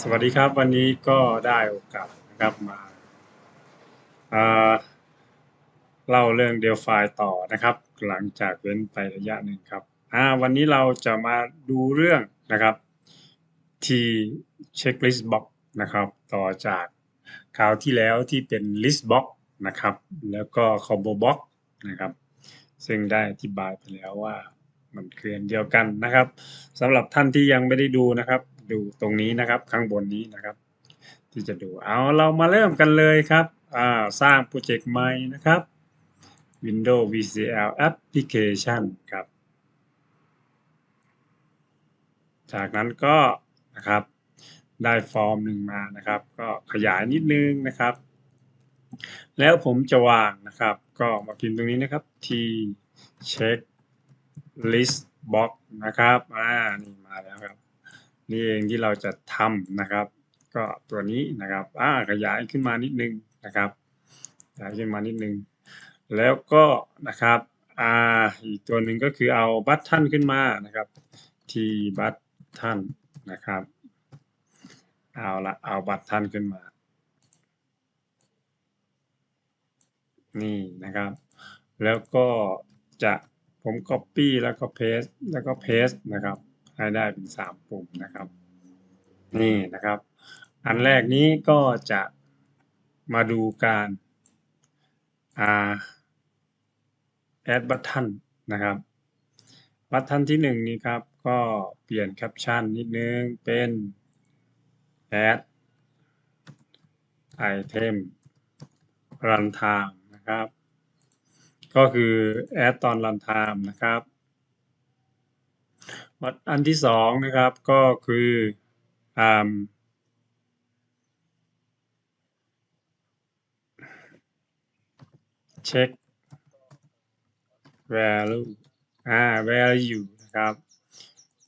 สวัสดีครับ วันนี้ก็ได้โอกาสนะครับมาเล่าเรื่องเดลไฟต่อนะครับ หลังจากเว้นไประยะหนึ่งครับวันนี้เราจะมาดูเรื่องนะครับ T checklist box นะครับต่อจากคราวที่แล้วที่เป็น list box นะครับ แล้วก็ combo box นะครับ ซึ่งได้อธิบายไปแล้วว่ามันคืออันเดียวกันนะครับสำหรับท่านที่ยังไม่ได้ดูนะครับ ดูตรงนี้นะครับ ข้างบนนี้นะครับ ที่จะดูเอาเรามาเริ่มกันเลยครับอ่าสร้างโปรเจกต์ใหม่นะครับ Windows VCL Application ครับ จากนั้นก็นะครับได้ฟอร์มหนึ่งมานะครับ ก็ขยายนิดนึงนะครับ แล้วผมจะวางนะครับ ก็มาพิมพ์ตรงนี้นะครับ T check list box นะครับ อ่า นี่มาแล้วครับ นี่เองที่เราจะทำนะครับ ก็ตัวนี้นะครับอ่าขยายขึ้นมานิดนึงนะครับขยายขึ้นมานิดนึง แล้วก็นะครับอ่าอีกตัวหนึ่งก็คือเอาบัตทันขึ้นมานะครับที่บัตทันนะครับเอาละเอาบัตทันขึ้นมา นี่นะครับ แล้วก็จะผม Copy แล้วก็ Paste แล้วก็ Paste นะครับ ให้ได้เป็นสามปุ่มนะครับ นี่นะครับ อันแรกนี้ก็จะมาดูการอ add button นะครับบัตทันที่หนึ่งนี้ครับ ก็เปลี่ยนแคปชั่นนิดนึงเป็น add item runtime นะครับ ก็คือ add ตอน runtime นะครับ อันที่สองนะครับก็คืออ่า check value อ่า value นะครับ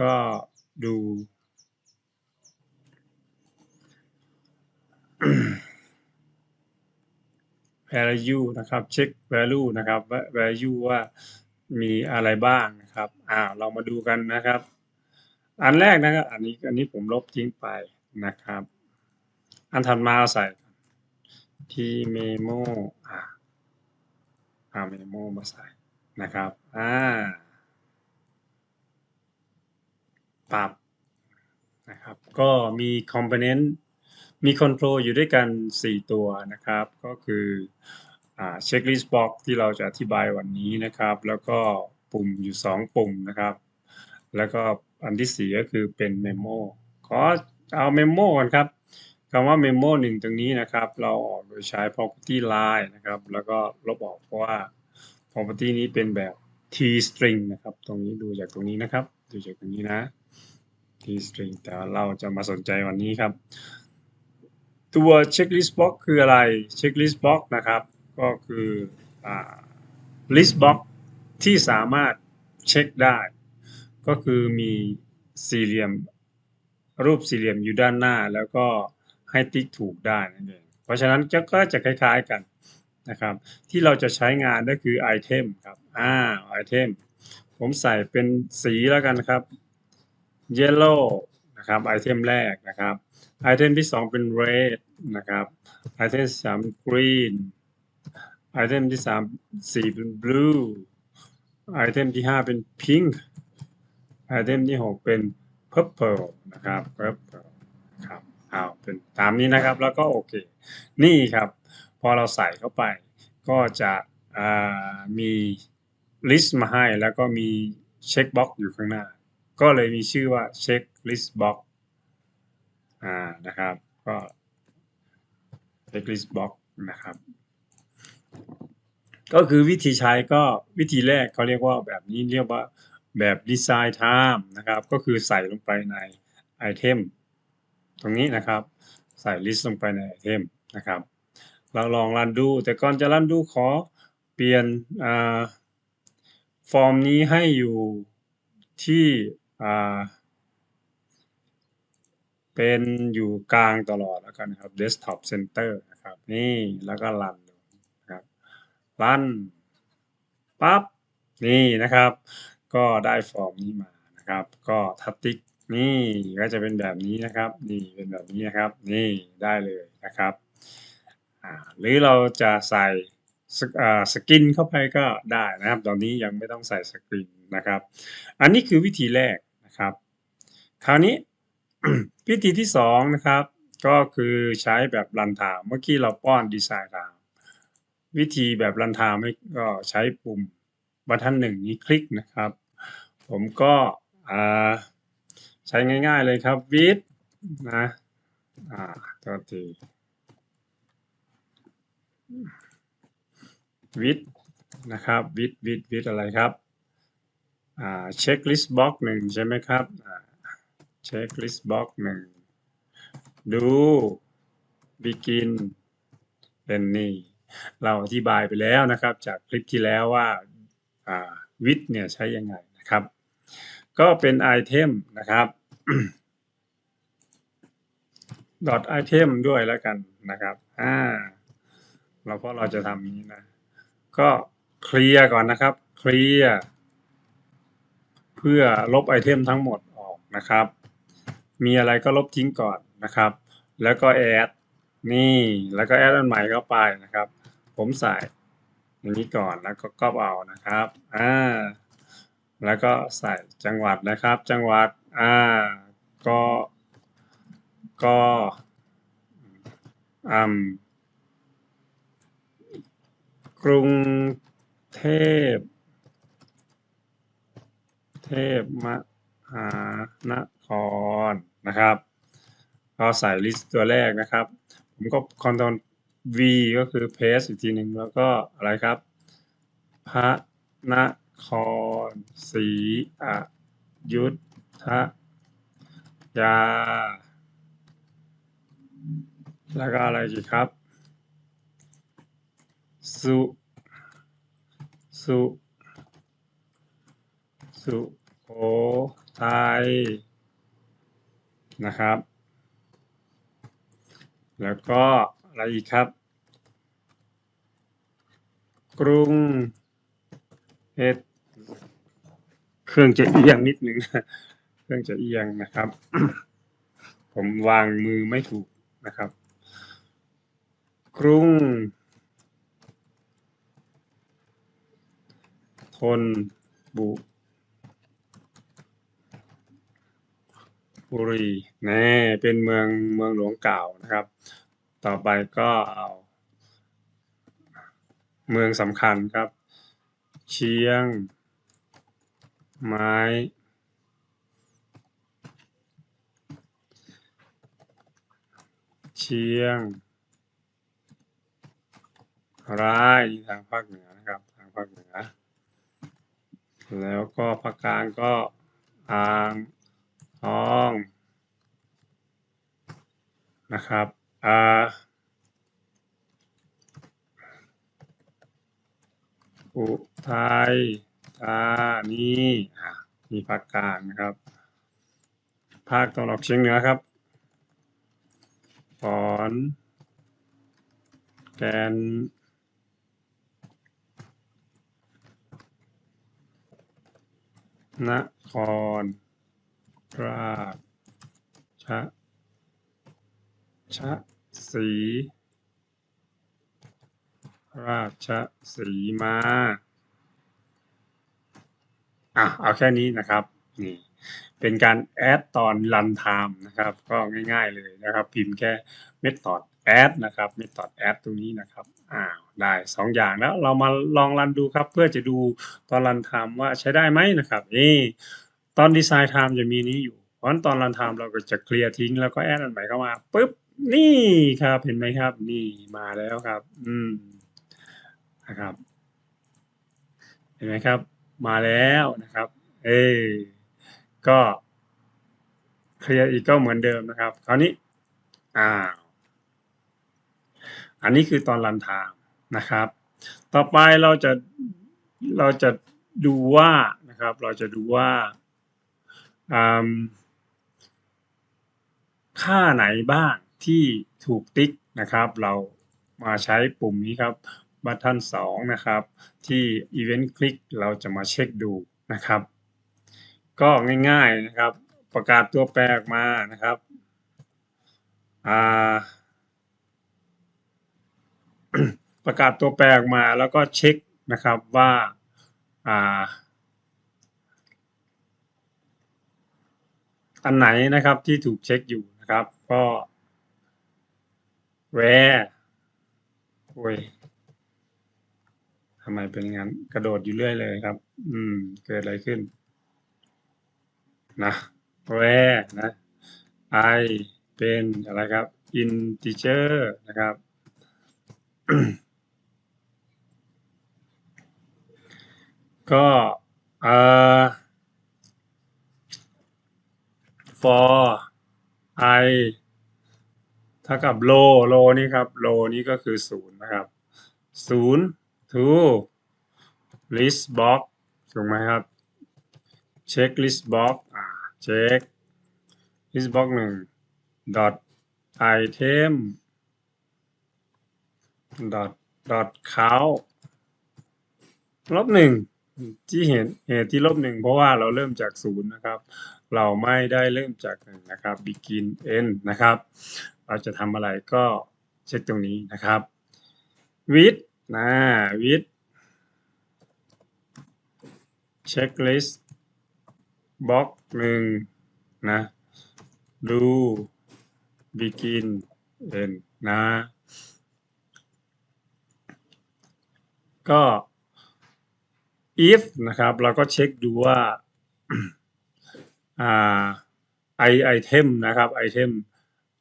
ก็ดู value นะครับ check value นะครับ value ว่า มีอะไรบ้างนะครับอ่าเรามาดูกันนะครับ อันแรกนะครับ อันนี้อันนี้ผมลบทิ้งไปนะครับ อันถัดมาใส่ที่ memo อ่าเอาเมโมมาใส่นะครับอ่าปรับนะครับ ก็มี component มี control อยู่ด้วยกัน 4 ตัวนะครับ ก็คือ อ่า checklist box ที่เราจะอธิบายวันนี้นะครับ แล้วก็ปุ่มอยู่ 2 ปุ่มนะครับ แล้วก็อันที่ 4 ก็คือเป็น memo ขอเอา memo กันครับคำว่า memo หนึ่งตรงนี้นะครับ เราออกโดยใช้ property line นะครับ แล้วก็ลบออกเพราะว่า property นี้เป็นแบบ t string นะครับ ตรงนี้ดูจากตรงนี้นะครับ ดูจากตรงนี้นะ t string แต่เราจะมาสนใจวันนี้ครับ ตัว checklist box คืออะไร checklist box นะครับ ก็คือ list box ที่สามารถเช็คได้ ก็คือมีสี่เหลี่ยมรูปสี่เหลี่ยมอยู่ด้านหน้า แล้วก็ให้ติ๊กถูกได้นั่นเองเพราะฉะนั้นก็จะคล้ายๆกันนะครับ ที่เราจะใช้งานก็คือไอเทมครับอ่าไอเทมผมใส่เป็นสีแล้วกันครับ yellow นะครับไอเทมแรกนะครับไอเทมที่สองเป็น red นะครับไอเทมสามเป็น green ไอเทมที่สามสีเป็น blue ไอเทมที่ห้าเป็น pink ไอเทมที่หกเป็น purple นะครับ purple ครับเอาเป็นตามนี้นะครับแล้วก็โอเค นี่ครับ พอเราใส่เข้าไป ก็จะมีลิสต์มาให้แล้วก็มีเช็คบ็อกอยู่ข้างหน้า ก็เลยมีชื่อว่าเช็คลิสต์บ็อกอ่านะครับ ก็เช็คลิสต์บ็อกนะครับ ก็คือวิธีใช้ก็วิธีแรกเขาเรียกว่าแบบนี้เรียกว่าแบบดีไซน์ไทม์นะครับ ก็คือใส่ลงไปในไอเทมตรงนี้นะครับ ใส่ลิสต์ลงไปในไอเทมนะครับ เราลองรันดู แต่ก่อนจะรันดูขอเปลี่ยนฟอร์มนี้ให้อยู่ที่เป็นอยู่กลางตลอดแล้วกันนะครับ desktop center นะครับ นี่แล้วก็รัน รันปั๊บนี่นะครับ ก็ได้ฟอร์มนี้มานะครับ ก็ทัตติกนี่ก็จะเป็นแบบนี้นะครับ นี่เป็นแบบนี้นะครับ นี่ได้เลยนะครับหรือเราจะใส่สสกินเข้าไปก็ได้นะครับ ตอนนี้ยังไม่ต้องใส่สกินนะครับ อันนี้คือวิธีแรกนะครับ คราวนี้วิธีที่สองนะครับ ก็คือใช้แบบรันไทม์เมื่อกี้เราป้อนดีไซน์ไทม์ วิธีแบบรันไทม์ก็ใช้ปุ่มบัตทันหนึ่งนี้คลิกนะครับ ผมก็ใช้ง่ายๆเลยครับ with นะอ่าตัวที with นะครับ with with with อะไรครับอ่า checklist box หนึ่งใช่ไหมครับอ่า checklist box หนึ่งดู begin เป็นนี่ เราอธิบายไปแล้วนะครับ จากคลิปที่แล้วว่าอ่า with เนี่ยใช้ยังไงนะครับ ก็เป็นไอเทมนะครับ dot item ด้วยแล้วกันนะครับอ่าเราเพราะเราจะทำนี้นะ ก็เคลียร์ก่อนนะครับเคลียร์เพื่อลบไอเทมทั้งหมดออกนะครับ มีอะไรก็ลบทิ้งก่อนนะครับ แล้วก็แอดนี่แล้วก็แอดอันใหม่เข้าไปนะครับ ผมใส่อย่างนี้ก่อนแล้วก็ก๊อปเอานะครับอ่าแล้วก็ใส่จังหวัดนะครับ จังหวัดอ่าก็ก็อืมกรุงเทพ เทพมหานครนะครับ ก็ใส่ลิสต์ตัวแรกนะครับ ผมก็ Ctrl V ก็คือ paste อีกทีหนึ่งแล้วก็อะไรครับ พระนครศรีอยุธยา แล้วก็อะไรอีกครับ สุ สุ สุโขทัยนะครับ แล้วก็อะไรอีกครับ กรุงเทพเครื่องจะเอียงนิดนึงเครื่องจะเอียงนะครับ ผมวางมือไม่ถูกนะครับ กรุงธนบุรีแน่เป็นเมืองเมืองหลวงเก่านะครับ ต่อไปก็เอา เมืองสำคัญครับ เชียง ไม้ เชียง รายทางภาคเหนือนะครับทางภาคเหนือ แล้วก็ภาคกลางก็อ่างทองนะครับอ่า อุทัยธานีมีภาคกลางนะครับ ภาคตะวันออกเฉียงเหนือครับขอนแกนนครราชชสี ราชสีมา อะ เอาแค่นี้นะครับ นี่ เป็นการแอดตอนรันไทม์นะครับ ก็ง่ายๆเลยนะครับ พิมพ์แค่ method add นะครับ method add ตรงนี้นะครับอ้าวได้สองอย่างแล้วเรามาลองรันดูครับ เพื่อจะดูตอนรันไทม์ว่าใช้ได้ไหมนะครับเอตอนดีไซน์ไทม์จะมีนี้อยู่ เพราะฉะนั้นตอนรันไทม์เราก็จะเคลียร์ทิ้ง แล้วก็แอดอันใหม่เข้ามาปุ๊บนี่ครับเห็นไหมครับ นี่มาแล้วครับ อืม นะครับ เห็นไหมครับ มาแล้วนะครับ เอก็เคลียร์อีกก็เหมือนเดิมนะครับ คราวนี้อ้าอันนี้คือตอนรันไทม์นะครับ ต่อไปเราจะเราจะดูว่านะครับ เราจะดูว่าค่าไหนบ้างที่ถูกติ๊กนะครับ เรามาใช้ปุ่มนี้ครับ บัตทันสองนะครับ ที่ Event Click เราจะมาเช็คดูนะครับ ก็ง่ายๆนะครับ ประกาศตัวแปรออกมานะครับประกาศตัวแปรออกมาแล้วก็เช็คนะครับว่าอันไหนนะครับที่ถูกเช็คอยู่นะครับ ก็ where โอ้ยำไมเป็นงั้น กระโดดอยู่เรื่อยเลยครับ อืม เกิดอะไรขึ้น นะ where นะ i เป็นอะไรครับ integer นะครับ ก็เอ่อ for i เท่ากับ low low นี่ครับ low นี่ก็คือศูนย์นะครับศูนย์ to list box ถูกไหมครับ check list box อ่า check list box หนึ่ง dot item dot dot count ลบหนึ่งที่เห็นเหตุที่ลบหนึ่งเพราะว่าเราเริ่มจากศูนย์นะครับ เราไม่ได้เริ่มจากหนึ่งนะครับ begin end นะครับ เราจะทำอะไรก็เช็คตรงนี้นะครับ with นะ with checklist box หนึ่งนะ do begin end นะก็ if นะครับ เราก็เช็คดูว่าอ่า i item นะครับ item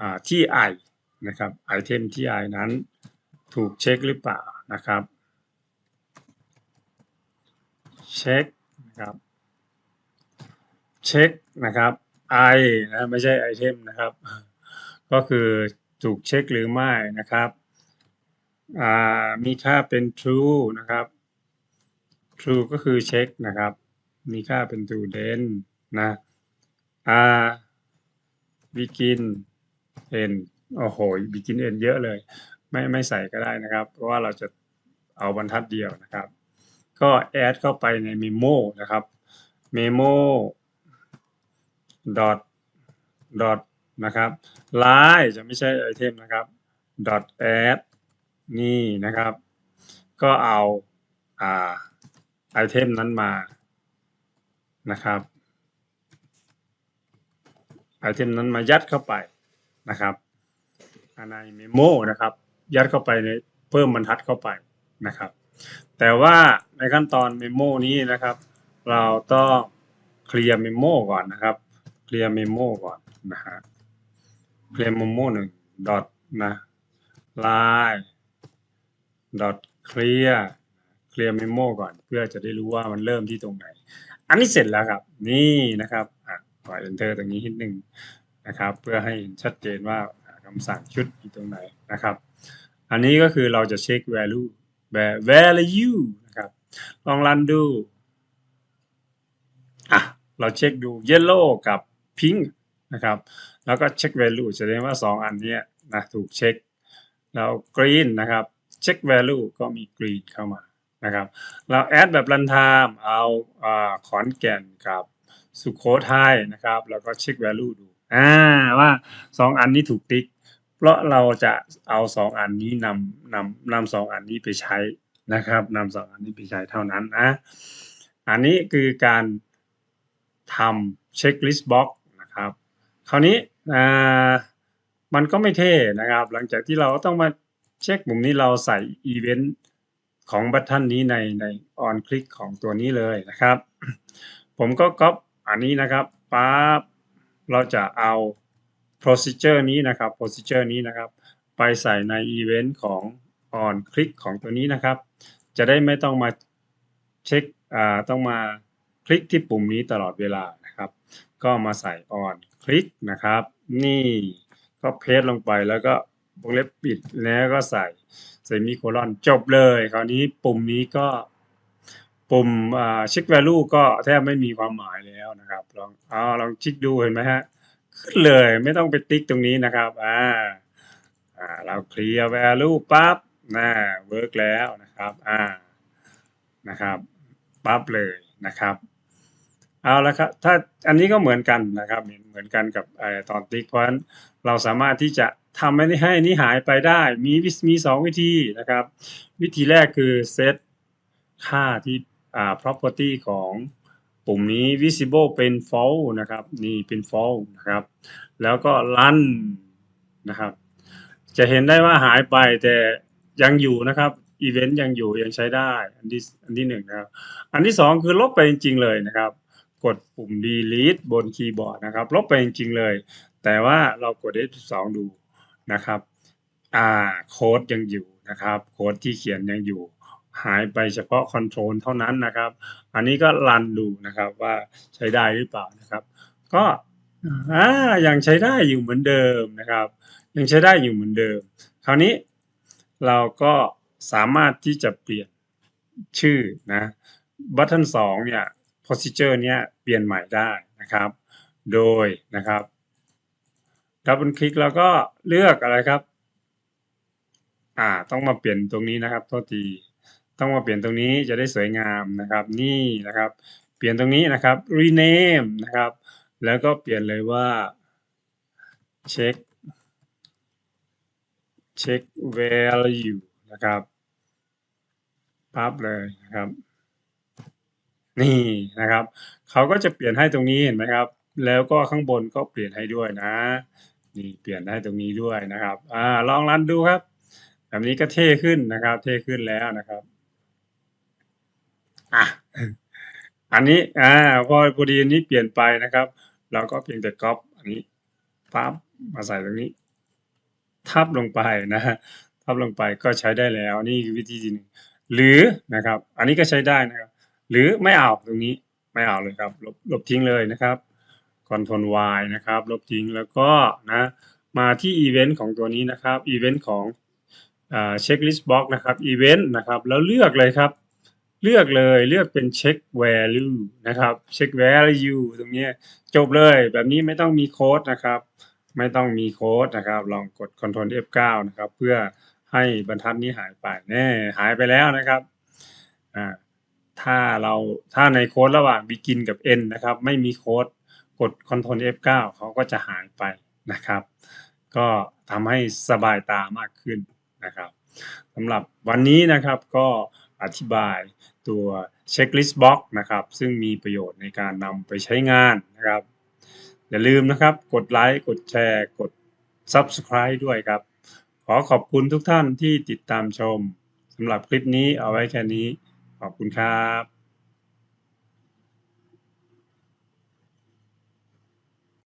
อ่าที่ i นะครับ item ที่ i นั้น ถูกเช็คหรือเปล่านะครับเช็คนะครับเช็คนะครับ i นะไม่ใช่ item นะครับ ก็คือถูกเช็คหรือไม่นะครับมีค่าเป็น true นะครับ true ก็คือเช็คนะครับ มีค่าเป็น true then นะ r begin end โอ้โห begin end เยอะเลย ไม่ไม่ใส่ก็ได้นะครับ เพราะว่าเราจะเอาบรรทัดเดียวนะครับ ก็ add เข้าไปใน memo นะครับ memo dot dot นะครับ line จะไม่ใช่ item นะครับ dot add นี่นะครับ ก็เอาอ่า item นั้นมานะครับไอเทมนั้นมายัดเข้าไปนะครับในเมโมนะครับ ยัดเข้าไปในเพิ่มบรรทัดเข้าไปนะครับ แต่ว่าในขั้นตอนเมโมนี้นะครับ เราต้องเคลียร์เมโมก่อนนะครับเคลียร์เมโมก่อนนะฮะเคลียร์เมโมหนึ่งดอทนะไลน์ดอทเคลียร์เคลียร์เมโมก่อนเพื่อจะได้รู้ว่ามันเริ่มที่ตรงไหน อันนี้เสร็จแล้วครับ นี่นะครับอะขอ enter ตรงนี้นิดนึงนะครับ เพื่อให้ชัดเจนว่าคำสั่งชุดอยู่ตรงไหนนะครับ อันนี้ก็คือเราจะเช็ค value value นะครับ ลองรันดู อะ เราเช็คดู yellow กับ pink นะครับ แล้วก็เช็ค value แสดงว่า 2 อันนี้นะถูกเช็ค แล้ว green นะครับ เช็ค value ก็มี green เข้ามานะครับ เราแอดแบบรันไทม์เอาอาขอนแก่นกับสุโขทัยนะครับ แล้วก็เช็ค value ดู อ่าว่าสองอันนี้ถูกติ๊ก เพราะเราจะเอาสองอันนี้นำนำนำสองอันนี้ไปใช้นะครับนำสองอันนี้ไปใช้เท่านั้นนะอันนี้คือการทำเช็คลิสต์บล็อกนะครับคราวนี้อ่ามันก็ไม่เท่นะครับ หลังจากที่เราต้องมาเช็คมุมนี้เราใส่อีเวนต์ของบัตทันนี้ในในออนคลิกของตัวนี้เลยนะครับ ผมก็ก๊อปอันนี้นะครับปั๊บเราจะเอา procedure นี้นะครับ procedure นี้นะครับ ไปใส่ในอีเวนต์ของ on click ของตัวนี้นะครับ จะได้ไม่ต้องมาเช็คอ่าต้องมาคลิกที่ปุ่มนี้ตลอดเวลานะครับ ก็มาใส่ on click นะครับ นี่ก็เพจลงไปแล้วก็วงเล็บปิดแล้วก็ใส่เซมิโคลอนจบเลย คราวนี้ปุ่มนี้ก็ปุ่มอ่าเช็ค value ก็แทบไม่มีความหมายแล้วนะครับ ลองเอาลองชิคดูเห็นไหมฮะ ขึ้นเลยไม่ต้องไปติ๊กตรงนี้นะครับอ่าอ่าเราเคลียร์ value ปั๊บน่าเวิร์กแล้วนะครับอ่านะครับปั๊บเลยนะครับเอาละครับถ้าอันนี้ก็เหมือนกันนะครับเหมือนกันกับเอ่อตอนติ๊กเพราะฉะนั้นเราสามารถที่จะทำให้ให้นี่หายไปได้ มีวิมีสองวิธีนะครับ วิธีแรกคือเซตค่าที่อ่า property ของ ปุ่มนี้ visible เป็น false นะครับ นี่เป็น false นะครับ แล้วก็ run นะครับ จะเห็นได้ว่าหายไปแต่ยังอยู่นะครับอีเวนต์ยังอยู่ยังใช้ได้ อันที่อันที่หนึ่งนะครับ อันที่สองคือลบไปจริงๆเลยนะครับ กดปุ่ม delete บนคีย์บอร์ดนะครับ ลบไปจริงๆเลย แต่ว่าเรากด F12 ดูนะครับ อ่า โค้ดยังอยู่นะครับ โค้ดที่เขียนยังอยู่ หายไปเฉพาะคอนโทรลเท่านั้นนะครับ อันนี้ก็รันดูนะครับว่าใช้ได้หรือเปล่านะครับ ก็อ่ายังใช้ได้อยู่เหมือนเดิมนะครับ ยังใช้ได้อยู่เหมือนเดิม คราวนี้เราก็สามารถที่จะเปลี่ยนชื่อนะบัตเทิลสองเนี่ย procedure เนี่ยเปลี่ยนใหม่ได้นะครับ โดยนะครับดับเบิลคลิกแล้วก็เลือกอะไรครับ อ่า ต้องมาเปลี่ยนตรงนี้นะครับโทษที ต้องมาเปลี่ยนตรงนี้จะได้สวยงามนะครับนี่นะครับ เปลี่ยนตรงนี้นะครับ rename นะครับ แล้วก็เปลี่ยนเลยว่า check check value นะครับปั๊บเลยนะครับ นี่นะครับเขาก็จะเปลี่ยนให้ตรงนี้เห็นไหมครับ แล้วก็ข้างบนก็เปลี่ยนให้ด้วยนะนี่เปลี่ยนให้ตรงนี้ด้วยนะครับอ่าลองรันดูครับ แบบนี้ก็เท่ขึ้นนะครับ เท่ขึ้นแล้วนะครับ อะอันนี้อ่าพอพอดีอันนี้เปลี่ยนไปนะครับ เราก็เพียงแต่ก๊อปอันนี้ปั๊บมาใส่ตรงนี้ ทับลงไปนะฮะทับลงไปก็ใช้ได้แล้วนี่คือวิธีที่หนึ่งหรือนะครับ อันนี้ก็ใช้ได้นะครับ หรือไม่เอาตรงนี้ไม่เอาเลยครับลบลบทิ้งเลยนะครับ Ctrl Y นะครับ ลบทิ้งแล้วก็นะมาที่อีเวนต์ของตัวนี้นะครับอีเวนต์ของอ่า checklist box นะครับอีเวนต์นะครับ แล้วเลือกเลยครับ เลือกเลยเลือกเป็น check value นะครับ check value ตรงนี้จบเลยแบบนี้ไม่ต้องมีโค้ดนะครับ ไม่ต้องมีโค้ดนะครับ ลองกด Ctrl F9 นะครับ เพื่อให้บรรทัดนี้หายไปแน่หายไปแล้วนะครับอ่าถ้าเราถ้าในโค้ดระหว่าง begin กับ end นะครับ ไม่มีโค้ดกด Ctrl F9 เขาก็จะหายไปนะครับ ก็ทำให้สบายตามากขึ้นนะครับสำหรับวันนี้นะครับก็อธิบาย ตัว checklist box นะครับซึ่งมีประโยชน์ในการนำไปใช้งานนะครับอย่าลืมนะครับกดไลค์กดแชร์ กด Subscribe ด้วยครับ ขอขอบคุณทุกท่านที่ติดตามชมสำหรับคลิปนี้เอาไว้แค่นี้ ขอบคุณครับ